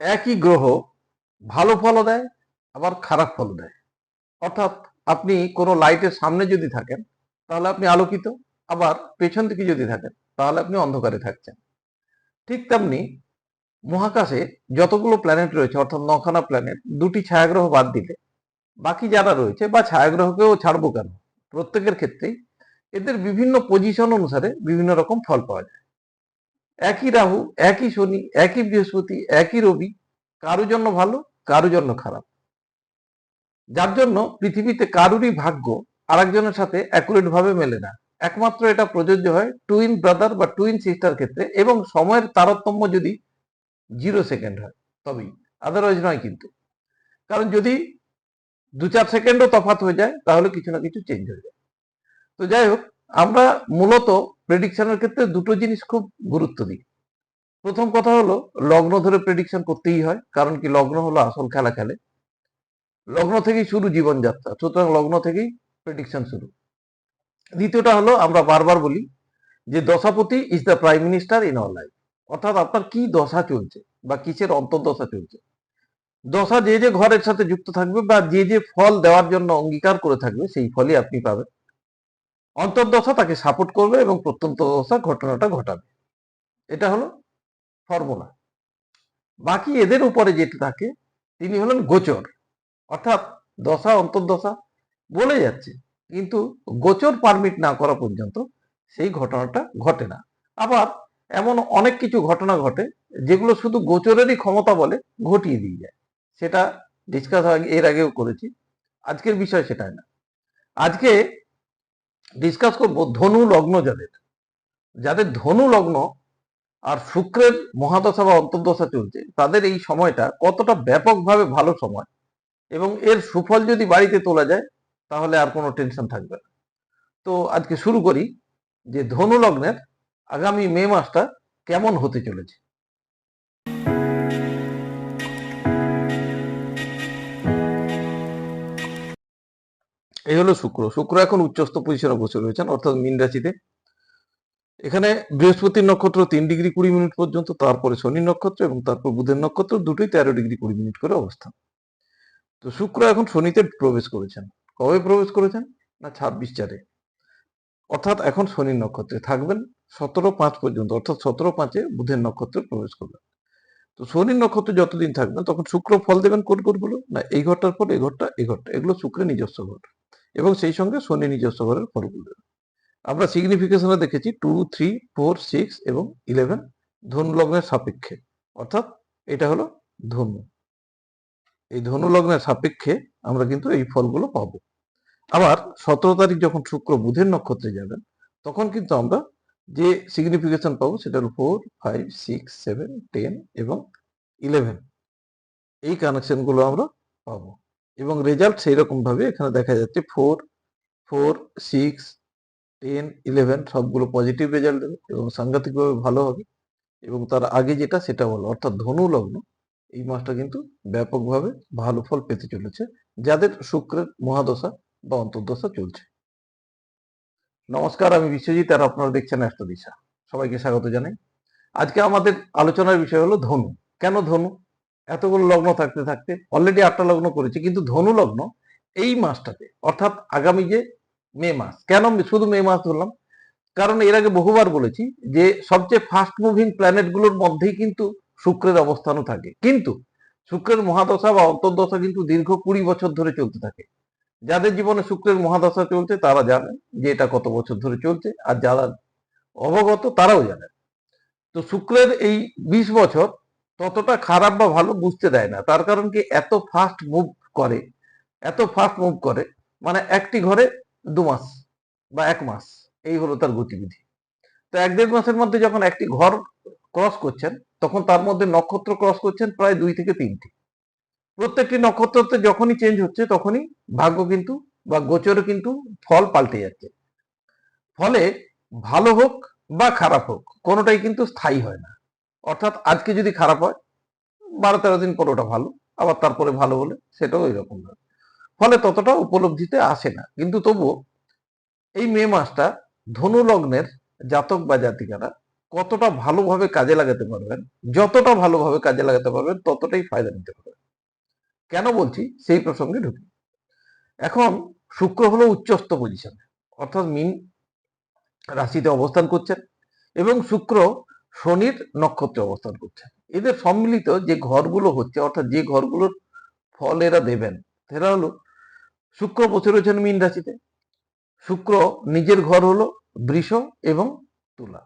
একই গ্রহ ভালো ফলও দেয়, আবার খারাপ ফলও দেয়। অর্থাৎ আপনি কোনো লাইটের সামনে যদি থাকেন, তাহলে আপনি আলোকিত, আবার পেছন দিকে যদি থাকেন, তাহলে আপনি অন্ধকারে থাকছেন। ঠিক তেমনি মহাকাশে যতগুলো প্ল্যানেট রয়েছে, অর্থাৎ নখানা প্ল্যানেট দুটি ছায়াগ্রহ বাদ দিলে বাকি যারা রয়েছে বা ছায়াগ্রহকেও ছাড়বো কেন? প্রত্যেকের ক্ষেত্রেই এদের বিভিন্ন পজিশন অনুসারে বিভিন্ন রকম ফল পাওয়া যায়। একই রাহু, একই শনি, একই বৃহস্পতি, একই রবি কারও জন্য ভালো কারও জন্য খারাপ। যার জন্য পৃথিবীতে কারুরই ভাগ্য আরেকজনের সাথে অ্যাকুরেট ভাবে মেলে না। একমাত্র এটা প্রযোজ্য হয় টুইন ব্রাদার বা টুইন সিস্টার ক্ষেত্রে এবং সময়ের তারতম্য যদি জিরো সেকেন্ড হয়, তবেই। আদারওয়াইজ নয় কিন্তু। কারণ যদি দু চার সেকেন্ডও তফাৎ হয়ে যায়, তাহলে কিছু না কিছু চেঞ্জ হয়ে যায়। তো যাই হোক, আমরা মূলত প্রেডিকশনের ক্ষেত্রে দুটো জিনিস খুব গুরুত্ব দিই। প্রথম কথা হলো, লগ্ন ধরে প্রেডিকশন করতেই হয়, কারণ কি লগ্ন হলো আসল খেলা খেলে। লগ্ন থেকেই শুরু জীবনযাত্রা, সুতরাং লগ্ন থেকেই প্রেডিকশন শুরু। দ্বিতীয়টা হলো, আমরা বারবার বলি যে দশাপতি is the prime minister in our life অর্থাৎ আপনার কি দশা চলছে বা কিসের অন্তর্দশা চলছে? দশা যে যে ঘরের সাথে যুক্ত থাকবে বা যে যে ফল দেওয়ার জন্য অঙ্গীকার করে থাকবে, সেই ফলই আপনি পাবেন। অন্তর্দশা তাকে সাপোর্ট করবে এবং প্রত্যন্ত দশা ঘটনাটা ঘটাবে। এটা হলো ফর্মুলা। বাকি এদের উপরে যেটা থাকে, তিনি হলেন গোচর। অর্থাৎ দশা, অন্তর্দশা বলে যাচ্ছে, কিন্তু গোচর পারমিট না করা পর্যন্ত সেই ঘটনাটা ঘটে না। আবার এমন অনেক কিছু ঘটনা ঘটে, যেগুলো শুধু গোচরেরই ক্ষমতা বলে ঘটিয়ে দিয়ে যায়। সেটা ডিসকাস এর আগেও করেছি। আজকের বিষয় সেটাই না। আজকে ডিসকাস করব ধনু লগ্ন যাদের। যাদের ধনু লগ্ন আর শুক্রের মহাদশা বা অন্তর্দশা চলছে, তাদের এই সময়টা কতটা ব্যাপকভাবে ভালো সময় এবং এর সুফল যদি বাড়িতে তোলা যায়, তাহলে আর কোনো টেনশন থাকবে না। তো আজকে শুরু করি যে ধনু লগ্নের আগামী মে মাসটা কেমন হতে চলেছে। এই হলো শুক্র। শুক্র এখন উচ্চস্থ পজিশনে বসে রয়েছেন, অর্থাৎ মীন রাশিতে। এখানে বৃহস্পতির নক্ষত্র তিন ডিগ্রি কুড়ি মিনিট পর্যন্ত, তারপরে শনি নক্ষত্র এবং তারপর বুধের নক্ষত্র দুটোই তেরো ডিগ্রি কুড়ি মিনিট করে অবস্থান। তো শুক্র এখন শনিতে প্রবেশ করেছেন। কবে প্রবেশ করেছেন? না, ছাব্বিশ চারে। অর্থাৎ এখন শনির নক্ষত্রে থাকবেন সতেরো পাঁচ পর্যন্ত, অর্থাৎ সতেরো পাঁচে বুধের নক্ষত্রে প্রবেশ করবেন। তো শনির নক্ষত্র যতদিন থাকবেন, তখন শুক্র ফল দেবেন কোন কোনগুলো? না, এই ঘরটার পর এই ঘরটা এই ঘরটা। এগুলো শুক্রের নিজস্ব ঘর। এবং সেই সঙ্গে শনি নিজস্ব ঘরের ফলগুলো। আমরা সিগনিফিকেশনে দেখেছি টু থ্রি ফোর সিক্স এবং ইলেভেন ধনু লগ্নের সাপেক্ষে। অর্থাৎ এটা হলো ধনু। এই ধনু লগ্নের সাপেক্ষে আমরা কিন্তু এই ফলগুলো পাবো। আবার সতেরো তারিখ যখন শুক্র বুধের নক্ষত্রে যাবেন, তখন কিন্তু আমরা যে সিগনিফিকেশন পাবো সেটা হলো four five six seven ten এবং ইলেভেন এই কানেকশনগুলো আমরা পাবো। এবং রেজাল্ট সেই রকম ভাবে এখানে দেখা যাচ্ছে four four six ten eleven সবগুলো পজিটিভ রেজাল্ট দেবে এবং সাংঘাতিকভাবে ভালো হবে এবং তার আগে যেটা সেটা হলো, অর্থাৎ ধনু লগ্ন, এই মাসটা কিন্তু ব্যাপকভাবে ভালো ফল পেতে চলেছে যাদের শুক্রের মহাদশা বা অন্তর্দশা চলছে। নমস্কার, আমি বিশ্বজিৎ আর আপনারা দেখছেন অ্যাস্ট্রো দিশা। সবাইকে স্বাগত জানাই। আজকে আমাদের আলোচনার বিষয় হলো ধনু। কেন ধনু? এতগুলো লগ্ন থাকতে থাকতে অলরেডি আটটা লগ্ন করেছি, কিন্তু ধনু লগ্ন এই মাসটাতে, অর্থাৎ আগামী যে মে মাস, কেন শুধু মে মাস ধরলাম? কারণ এর আগে বহুবার বলেছি যে সবচেয়ে ফাস্ট মুভিং প্ল্যানেটগুলোর মধ্যেই কিন্তু শুক্রের অবস্থানও থাকে। কিন্তু শুক্রের মহাদশা বা অন্তর্দশা কিন্তু দীর্ঘ কুড়ি বছর ধরে চলতে থাকে। যাদের জীবনে শুক্রের মহাদশা চলছে, তারা জানেন যে এটা কত বছর ধরে চলছে, আর যারা অবগত, তারাও জানেন তো শুক্রের এই বিশ বছর ততটা খারাপ বা ভালো বুঝতে দেয় না। তার কারণ কি এত ফাস্ট মুভ করে, এত ফাস্ট মুভ করে মানে একটি ঘরে দু মাস বা এক মাস, এই হলো তার গতিবিধি। তো এক দেড় মাসের মধ্যে যখন একটি ঘর ক্রস করছেন, তখন তার মধ্যে নক্ষত্র ক্রস করছেন প্রায় দুই থেকে তিনটি। প্রত্যেকটি নক্ষত্রতে যখনই চেঞ্জ হচ্ছে, তখনই ভাগ্য কিন্তু বা গোচরে কিন্তু ফল পাল্টে যাচ্ছে। ফলে ভালো হোক বা খারাপ হোক, কোনোটাই কিন্তু স্থায়ী হয় না। অর্থাৎ আজকে যদি খারাপ হয় বারো তেরো দিন পর ওটা ভালো, আবার তারপরে ভালো হলে সেটাও এরকম হয় ফলে ততটা উপলব্ধিতে আসে না। কিন্তু তবুও এই মে মাসটা ধনু লগ্নের জাতক বা জাতিকারা কতটা ভালোভাবে কাজে লাগাতে পারবেন, যতটা ভালোভাবে কাজে লাগাতে পারবেন, ততটাই ফায়দা নিতে পারবেন। কেন বলছি? সেই প্রসঙ্গে ঢুকি। এখন শুক্র হলো উচ্চস্থ পজিশন অর্থাৎ মিন রাশিতে অবস্থান করছেন এবং শুক্র শনির নক্ষত্রে অবস্থান করছে। এদের সম্মিলিত যে ঘরগুলো হচ্ছে, অর্থাৎ যে ঘরগুলোর ফল এরা দেবেন, সেটা হলো শুক্র বসে রয়েছেন মীন রাশিতে। শুক্র নিজের ঘর হলো বৃষ এবং তুলা।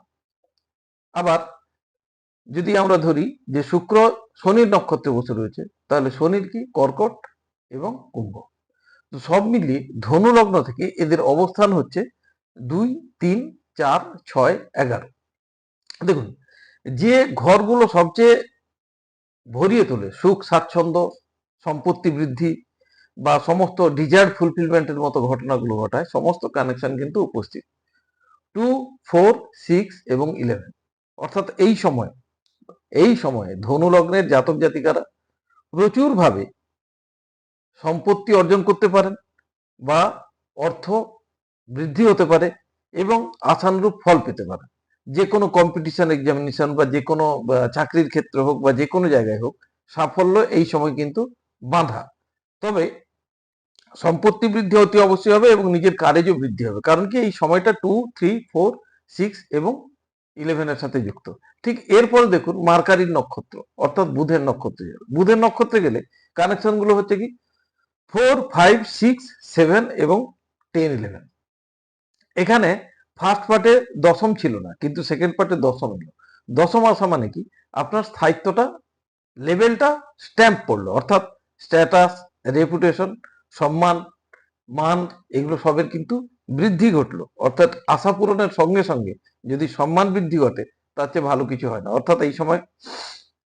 আবার যদি আমরা ধরি যে শুক্র শনির নক্ষত্রে বসে রয়েছে, তাহলে শনির কি? কর্কট এবং কুম্ভ। তো সব মিলিয়ে ধনু লগ্ন থেকে এদের অবস্থান হচ্ছে দুই, তিন, চার, ছয়, এগারো। দেখুন, যে ঘরগুলো সবচেয়ে ভরিয়ে তোলে, সুখ, স্বাচ্ছন্দ্য, সম্পত্তি বৃদ্ধি বা সমস্ত ডিজায়ার ফুলফিলমেন্টের মতো ঘটনাগুলো ঘটায়, সমস্ত কানেকশন কিন্তু উপস্থিত। টু ফোর সিক্স এবং ইলেভেন অর্থাৎ এই সময়, এই সময়ে ধনু লগ্নের জাতক জাতিকারা প্রচুরভাবে সম্পত্তি অর্জন করতে পারেন বা অর্থ বৃদ্ধি হতে পারে এবং আশানুরূপ ফল পেতে পারে যে কোনো কম্পিটিশন এক্সামিনেশন বা যে কোনো চাকরির ক্ষেত্রে হোক বা যে কোনো জায়গায় হোক, সাফল্য এই সময় কিন্তু বাঁধা। তবে সম্পত্তি বৃদ্ধি অতি অবশ্যই হবে এবং নিজের কারেজও বৃদ্ধি হবে। কারণ কি এই সময়টা টু থ্রি ফোর সিক্স এবং ইলেভেনের সাথে যুক্ত। ঠিক এরপরে দেখুন মার্কারির নক্ষত্র, অর্থাৎ বুধের নক্ষত্রে বুধের নক্ষত্রে গেলে কানেকশনগুলো হচ্ছে কি? ফোর ফাইভ সিক্স সেভেন এবং টেন ইলেভেন এখানে ফার্স্ট পার্টে দশম ছিল না, কিন্তু সেকেন্ড পার্টে দশম এলো দশম আসা মানে কি? আপনার স্থায়িত্বটা, লেভেলটা স্ট্যাম্প পড়ল, অর্থাৎ স্ট্যাটাস রেপুটেশন সম্মান, মান, এগুলো সবের কিন্তু বৃদ্ধি ঘটলো। অর্থাৎ আশা পূরণের সঙ্গে সঙ্গে যদি সম্মান বৃদ্ধি ঘটে, তার চেয়ে ভালো কিছু হয় না। অর্থাৎ এই সময়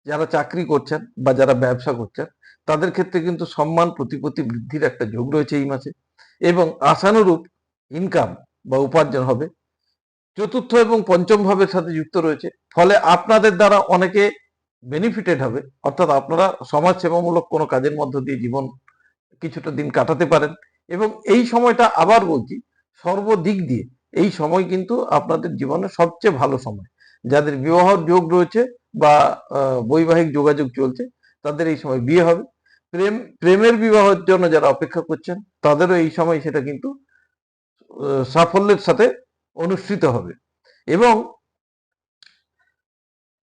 যারা চাকরি করছেন বা যারা ব্যবসা করছেন, তাদের ক্ষেত্রে কিন্তু সম্মান প্রতিপত্তি বৃদ্ধির একটা যোগ রয়েছে এই মাসে। এবং আশানুরূপ ইনকাম বা উপার্জন হবে চতুর্থ এবং পঞ্চম ভাবের সাথে যুক্ত রয়েছে। ফলে আপনাদের দ্বারা অনেকে বেনিফিটেড হবে। অর্থাৎ আপনারা সমাজ সেবামূলক কোনো কাজের মধ্য দিয়ে জীবন কিছুটা দিন কাটাতে পারেন। এবং এই সময়টা আবার বলছি, সর্বদিক দিয়ে এই সময় কিন্তু আপনাদের জীবনের সবচেয়ে ভালো সময়। যাদের বিবাহ যোগ রয়েছে বা বৈবাহিক যোগাযোগ চলছে, তাদের এই সময় বিয়ে হবে। প্রেম, প্রেমের বিবাহের জন্য যারা অপেক্ষা করছেন, তাদেরও এই সময় সেটা কিন্তু সাফল্যের সাথে অনুষ্ঠিত হবে। এবং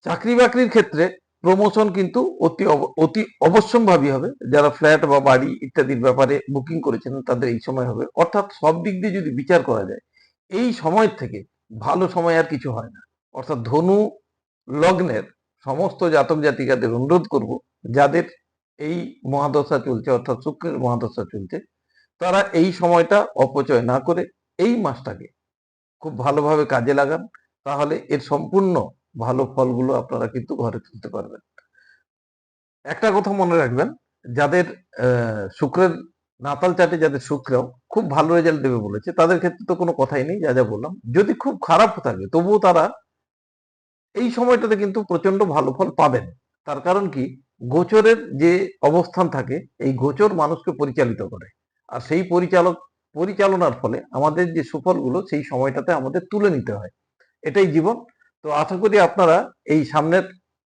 চাকরি বাকরির ক্ষেত্রে প্রমোশন কিন্তু অতি অতি অবশ্যম্ভাবী হবে। যারা ফ্ল্যাট বা বাড়ি ইত্যাদির ব্যাপারে বুকিং করেছেন তাদের এই সময় হবে। অর্থাৎ সব দিক দিয়ে যদি বিচার করা যায়, এই সময় থেকে ভালো সময় আর কিছু হয় না। অর্থাৎ ধনু লগ্নের সমস্ত জাতক জাতিকাদের অনুরোধ করব, যাদের এই মহাদশা চলছে, অর্থাৎ শুক্রের মহাদশা চলছে, তারা এই সময়টা অপচয় না করে এই মাসটাকে খুব ভালোভাবে কাজে লাগান, তাহলে এর সম্পূর্ণ ভালো ফলগুলো আপনারা কিন্তু ঘরে তুলতে পারবেন। একটা কথা মনে রাখবেন, যাদের শুক্রের, নাতাল চাটে যাদের শুক্র খুব ভালো রেজাল্ট দেবে বলেছে, তাদের ক্ষেত্রে তো কোনো কথাই নেই, যা যা বললাম। যদি খুব খারাপ থাকে, তবুও তারা এই সময়টাতে কিন্তু প্রচণ্ড ভালো ফল পাবেন। তার কারণ কি? গোচরের যে অবস্থান থাকে, এই গোচর মানুষকে পরিচালিত করে। আর সেই পরিচালক পরিচালনার ফলে আমাদের যে সুফলগুলো সেই সময়টাতে আমাদের তুলে নিতে হয়। এটাই জীবন। তো আশা করি আপনারা এই সামনের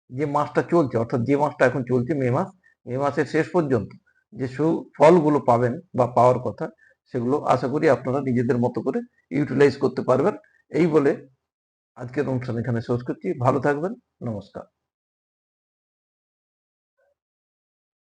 যে মাসটা চলছে, অর্থাৎ যে মাসটা এখন চলছে মে মাস, মে মাসের শেষ পর্যন্ত যে সুফলগুলো পাবেন বা পাওয়ার কথা, সেগুলো আশা করি আপনারা নিজেদের মতো করে ইউটিলাইজ করতে পারবেন। এই বলে আজকের অনুষ্ঠান এখানে শেষ করছি। ভালো থাকবেন। নমস্কার।